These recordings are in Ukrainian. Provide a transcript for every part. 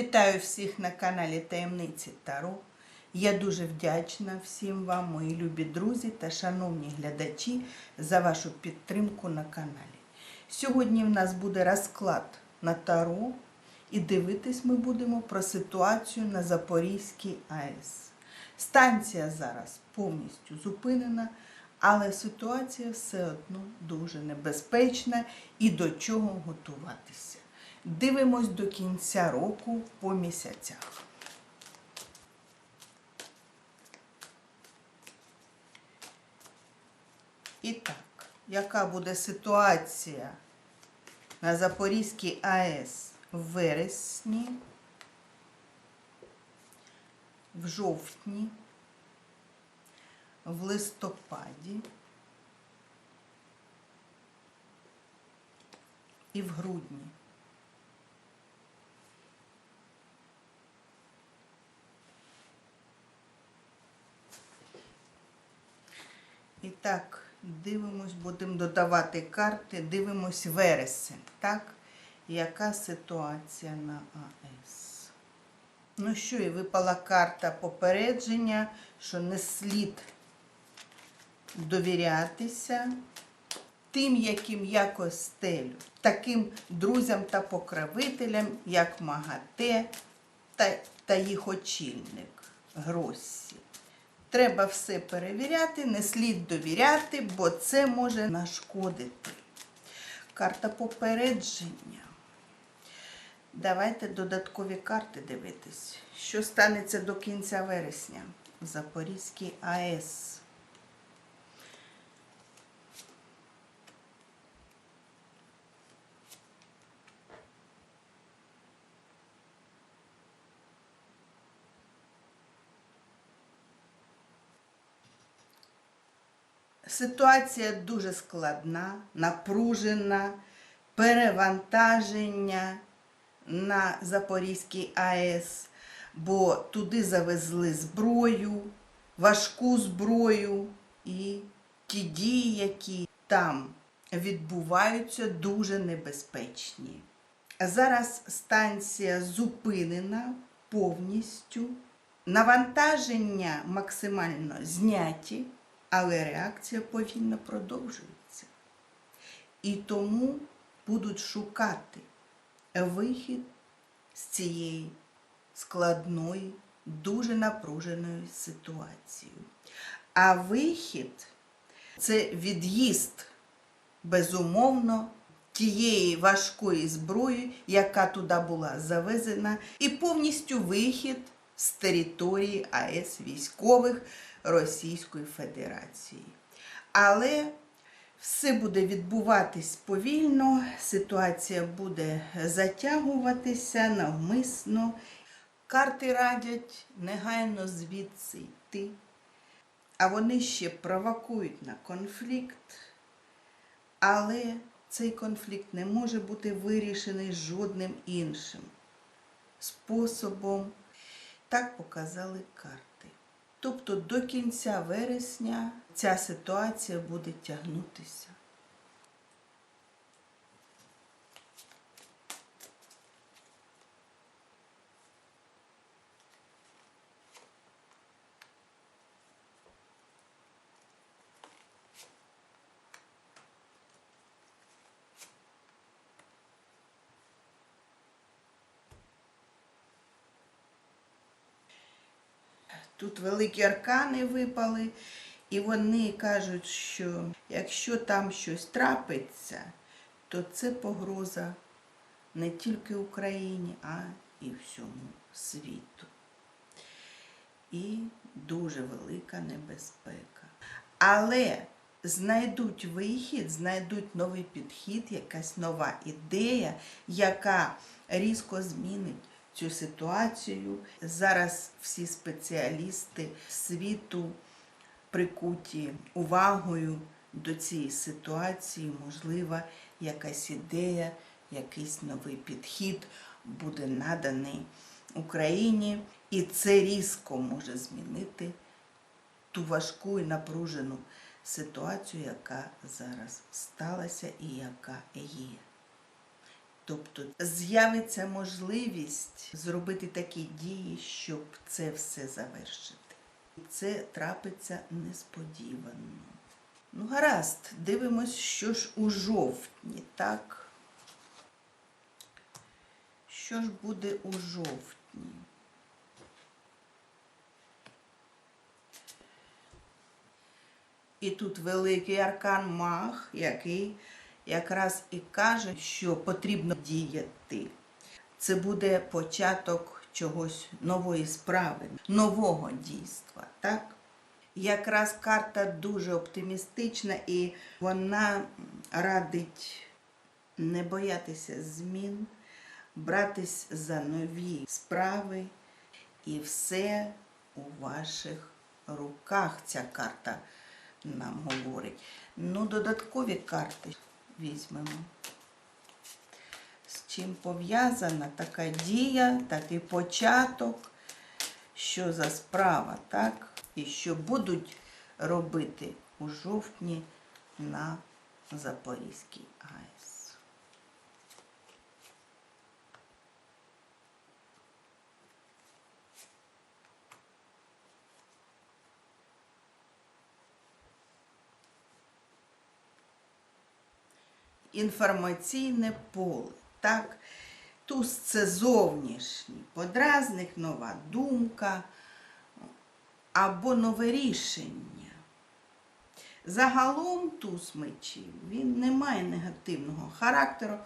Вітаю всіх на каналі Таємниці Таро. Я дуже вдячна всім вам, мої любі друзі та шановні глядачі, за вашу підтримку на каналі. Сьогодні в нас буде розклад на Таро, і дивитись ми будемо про ситуацію на Запорізькій АЕС. Станція зараз повністю зупинена, але ситуація все одно дуже небезпечна і до чого готуватися. Дивимось до кінця року по місяцях. І так, яка буде ситуація на Запорізькій АЕС в вересні, в жовтні, в листопаді і в грудні? І так, дивимось, будемо додавати карти, дивимось вересень, так? Яка ситуація на АЕС? Ну що, і випала карта попередження, що не слід довірятися тим, яким я костелю, таким друзям та покровителям, як МАГАТЕ та, та їх очільник Гроссі. Треба все перевіряти, не слід довіряти, бо це може нашкодити. Карта попередження. Давайте додаткові карти дивитись. Що станеться до кінця вересня в Запорізькій АЕС? Ситуація дуже складна, напружена, перевантаження на Запорізькій АЕС, бо туди завезли зброю, важку зброю і ті дії, які там відбуваються, дуже небезпечні. Зараз станція зупинена повністю, навантаження максимально зняті але реакція повільно продовжується. І тому будуть шукати вихід з цієї складної, дуже напруженої ситуації. А вихід це від'їзд, безумовно, тієї важкої зброї, яка туди була завезена, і повністю вихід з території АЕС військових. Російської Федерації. Але все буде відбуватись повільно, ситуація буде затягуватися навмисно. Карти радять негайно звідси йти, а вони ще провокують на конфлікт. Але цей конфлікт не може бути вирішений жодним іншим способом. Так показали карти. Тобто до кінця вересня ця ситуація буде тягнутися. Тут великі аркани випали, і вони кажуть, що якщо там щось трапиться, то це погроза не тільки Україні, а і всьому світу. І дуже велика небезпека. Але знайдуть вихід, знайдуть новий підхід, якась нова ідея, яка різко змінить цю ситуацію. Зараз всі спеціалісти світу прикуті увагою до цієї ситуації, можливо, якась ідея, якийсь новий підхід буде наданий Україні, і це різко може змінити ту важку і напружену ситуацію, яка зараз сталася і яка є. Тобто з'явиться можливість зробити такі дії, щоб це все завершити. І Це трапиться несподівано. Ну, гаразд, дивимось, що ж у жовтні, так? Що ж буде у жовтні? І тут великий аркан маг, який якраз і каже, що потрібно діяти. Це буде початок чогось нової справи, нового дійства. так? Якраз карта дуже оптимістична і вона радить не боятися змін, братись за нові справи, і все у ваших руках ця карта нам говорить. Ну, додаткові карти візьмемо. З чим пов'язана така дія, такий початок, що за справа, так? І що будуть робити у жовтні на Запорізькій АЕС. Інформаційне поле. Так? Туз це зовнішній подразник, нова думка або нове рішення. Загалом туз мечів він не має негативного характеру,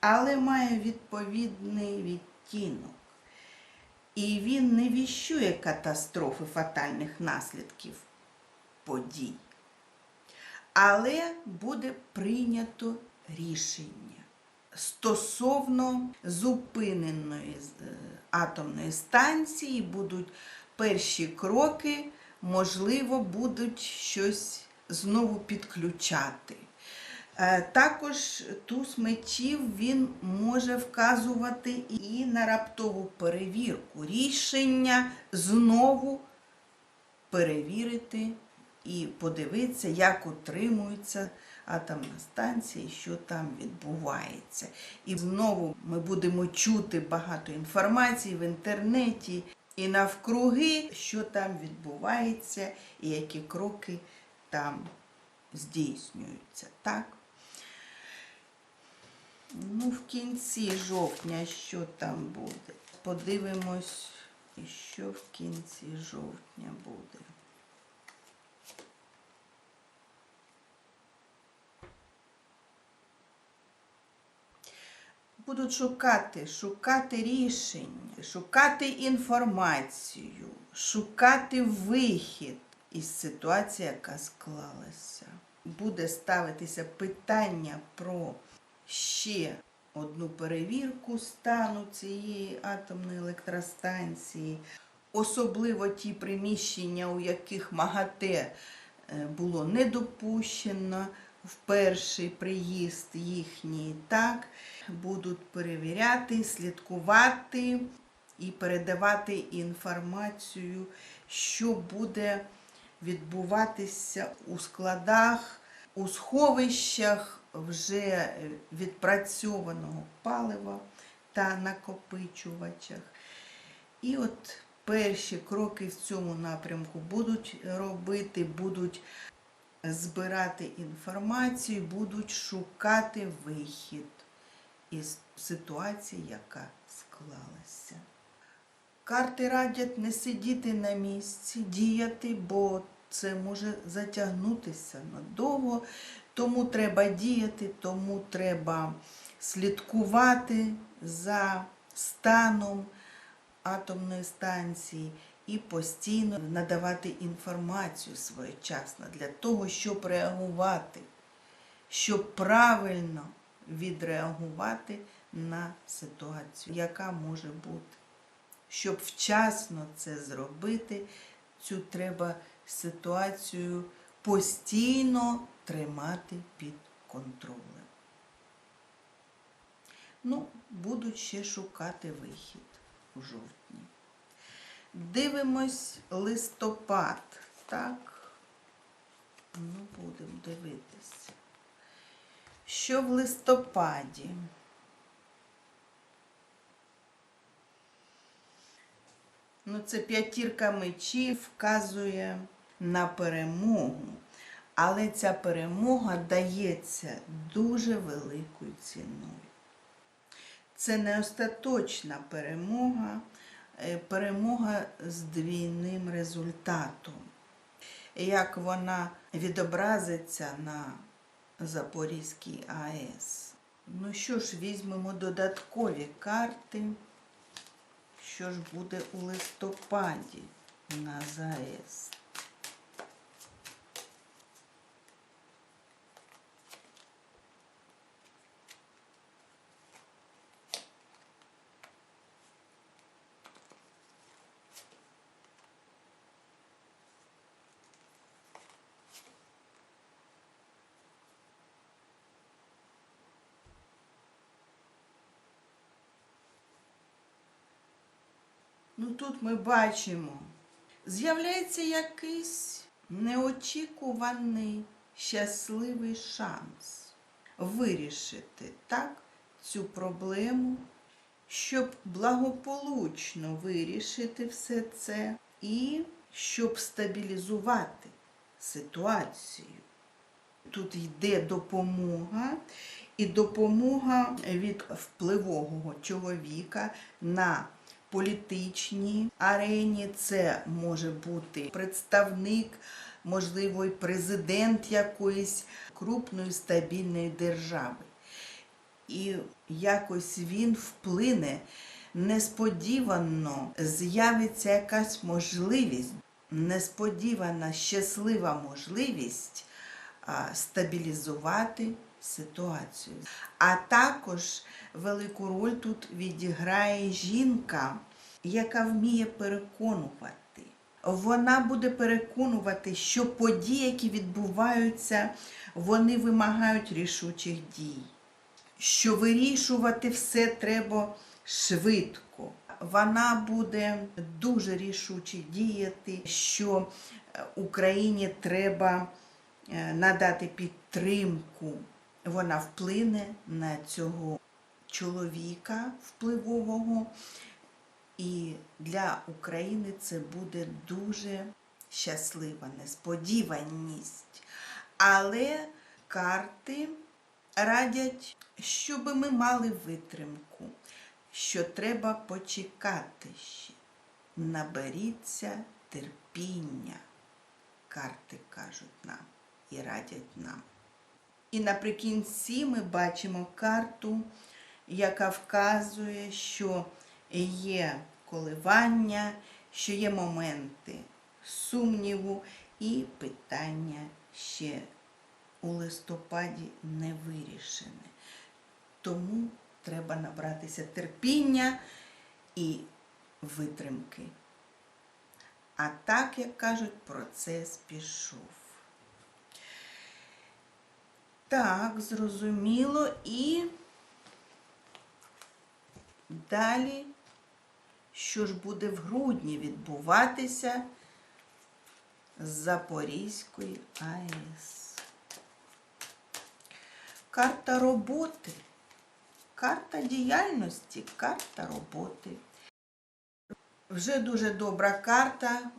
але має відповідний відтінок. І він не віщує катастрофи фатальних наслідків подій. Але буде прийнято рішення стосовно зупиненої е, атомної станції будуть перші кроки, можливо, будуть щось знову підключати. Е, Також туз мечів він може вказувати і на раптову перевірку, рішення знову перевірити і подивитися, як утримується атомна станція, що там відбувається. І знову ми будемо чути багато інформації в інтернеті і навкруги, що там відбувається, і які кроки там здійснюються. Так? Ну, в кінці жовтня, що там буде? Подивимось, що в кінці жовтня буде. Будуть шукати, шукати рішення, шукати інформацію, шукати вихід із ситуації, яка склалася. Буде ставитися питання про ще одну перевірку стану цієї атомної електростанції, особливо ті приміщення, у яких МАГАТЕ е, було не допущено в перший приїзд їхній, так, будуть перевіряти, слідкувати і передавати інформацію, що буде відбуватися у складах, у сховищах вже відпрацьованого палива та накопичувачах. І от перші кроки в цьому напрямку будуть робити, будуть збирати інформацію, будуть шукати вихід із ситуації, яка склалася. Карти радять не сидіти на місці, діяти, бо це може затягнутися надовго. Тому треба діяти, тому треба слідкувати за станом атомної станції і постійно надавати інформацію своєчасно для того, щоб реагувати, щоб правильно відреагувати на ситуацію, яка може бути. Щоб вчасно це зробити, цю треба ситуацію постійно тримати під контролем. Ну, будуть ще шукати вихід у жовтні. Дивимось листопад. Так, ну, будемо дивитись. Що в листопаді? Ну, це п'ятірка мечів вказує на перемогу. Але ця перемога дається дуже великою ціною. Це не остаточна перемога перемога з двійним результатом. Як вона відобразиться на Запорізькій АЕС. Ну що ж, візьмемо додаткові карти. Що ж буде у листопаді на ЗАЕС? Ну тут ми бачимо, з'являється якийсь неочікуваний щасливий шанс вирішити так цю проблему, щоб благополучно вирішити все це і щоб стабілізувати ситуацію. Тут йде допомога, і допомога від впливового чоловіка на політичній арені. Це може бути представник, можливо, і президент якоїсь крупної стабільної держави. І якось він вплине несподівано з'явиться якась можливість, несподівана щаслива можливість стабілізувати ситуацію. А також велику роль тут відіграє жінка, яка вміє переконувати. Вона буде переконувати, що події, які відбуваються, вони вимагають рішучих дій, що вирішувати все треба швидко. Вона буде дуже рішуче діяти, що е, Україні треба е, надати підтримку. Вона вплине на цього чоловіка впливового, і для України це буде дуже щаслива несподіваність. Але карти радять, щоб ми мали витримку, що треба почекати ще. Наберіться терпіння, карти кажуть нам і радять нам. І наприкінці ми бачимо карту, яка вказує, що є коливання, що є моменти сумніву і питання ще у листопаді не вирішене. Тому треба набратися терпіння і витримки. А так, як кажуть, процес пішов. Так, зрозуміло. І далі, що ж буде в грудні відбуватися з Запорізької АЕС. Карта роботи, карта діяльності, карта роботи. Вже дуже добра карта.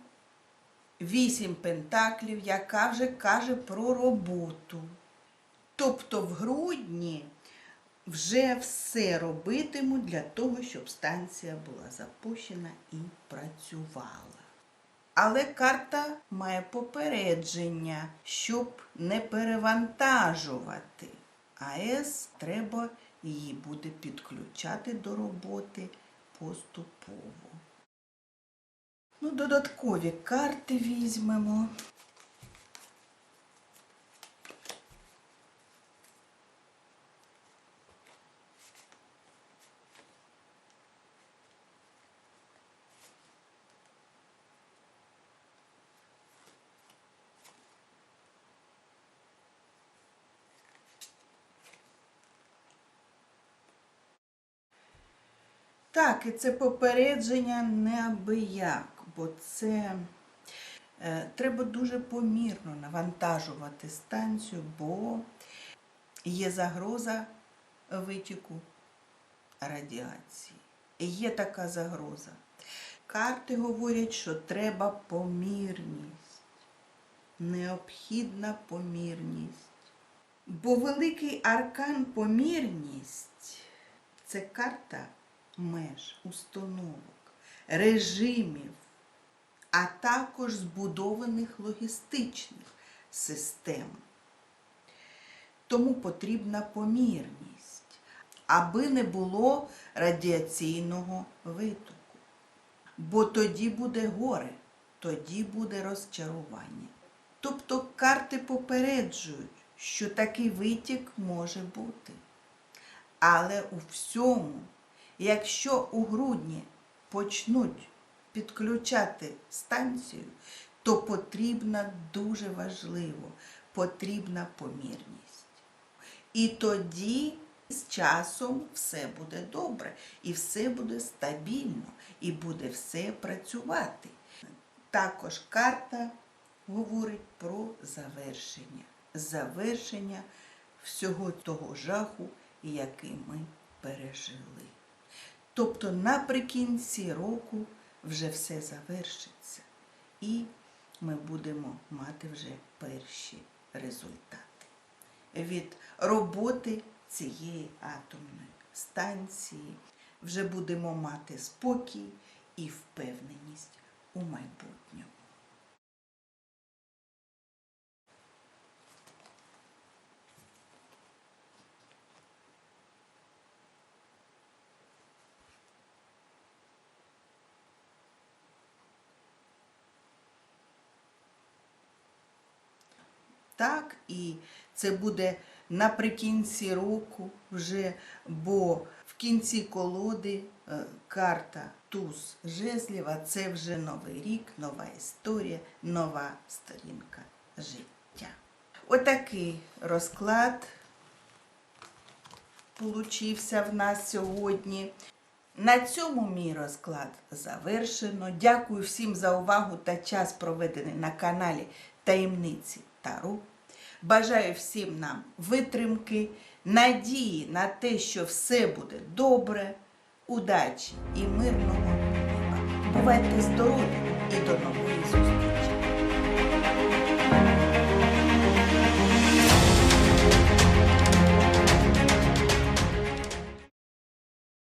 Вісім пентаклів, яка вже каже про роботу. Тобто в грудні вже все робитиму для того, щоб станція була запущена і працювала. Але карта має попередження, щоб не перевантажувати. АЕС треба її буде підключати до роботи поступово. Ну, додаткові карти візьмемо. Так, і це попередження неабияк, бо це е, треба дуже помірно навантажувати станцію, бо є загроза витіку радіації. Є така загроза. карти говорять, що треба помірність. Необхідна помірність. Бо великий аркан помірність це карта меж, установок, режимів, а також збудованих логістичних систем. Тому потрібна помірність, аби не було радіаційного витоку. Бо тоді буде горе, тоді буде розчарування. Тобто карти попереджують, що такий витік може бути. Але у всьому, якщо у грудні почнуть підключати станцію, то потрібна дуже важливо, потрібна помірність. І тоді з часом все буде добре, і все буде стабільно, і буде все працювати. Також карта говорить про завершення. Завершення всього того жаху, який ми пережили. Тобто наприкінці року вже все завершиться, і ми будемо мати вже перші результати від роботи цієї атомної станції. Вже будемо мати спокій і впевненість у майбутньому. Так, і це буде наприкінці року вже, бо в кінці колоди е, карта туз жезліва це вже новий рік, нова історія, нова сторінка життя. Отакий розклад получився в нас сьогодні. На цьому мій розклад завершено. Дякую всім за увагу та час проведений на каналі Таємниці Тару. Бажаю всім нам витримки, надії на те, що все буде добре, удачі і мирного неба. Бувайте здорові і до нової зустрічі!